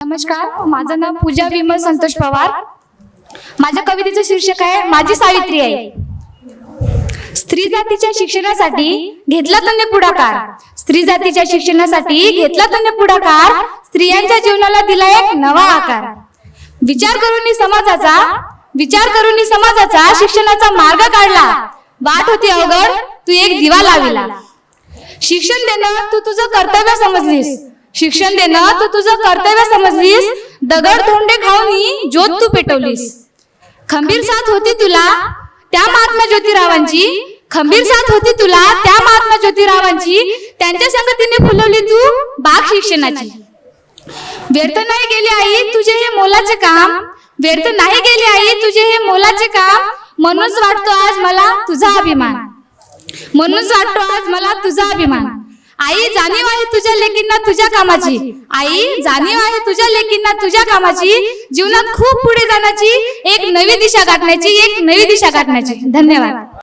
नमस्कार माझं नाव पूजा विमल संतोष पवार. माझ्या कवितेचं शीर्षक आहे माझी सावित्री आहे स्त्री जातीच्या शिक्षणासाठी घेतला त्यांनी पुढाकार. स्त्री जातीच्या शिक्षणासाठी घेतला त्यांनी पुढाकार. स्त्रियांच्या जीवनाला दिला एक नवा आकार. विचार करून समाजाचा विचार करून समाजाचा शिक्षणाचा मार्ग काढला. वाट होती अवघड तू एक दिवा लाविला. शिक्षण देणं तू तुझं कर्तव्य समजलीस. शिक्षण देणं तू तुझं कर्तव्य समजलीस. दगड धोंडे खाऊनी ज्योत तू पेटवलीस. खंबीर साथ होती तुला त्या महात्मा ज्योतिरावांची. खंबीर साथ होती तुला त्या महात्मा ज्योतिरावांची. त्यांच्या संगतीने फुलवली तू बाग शिक्षणाची. व्यर्थ नाही गेली आई तुझे हे मोलाचे काम. व्यर्थ नाही गेली आई तुझे हे मोलाचे काम. म्हणूनच वाटतो आज मला तुझा अभिमान. म्हणूनच वाटतो आज मला तुझा अभिमान. आई जाणीव आहे तुझ्या लेकींना तुझ्या कामाची. आई जाणीव आहे तुझ्या लेकींना तुझ्या कामाची. जीवनात खूप पुढे जाण्याची एक नवी दिशा गाठण्याची एक नवी दिशा गाठण्याची. धन्यवाद.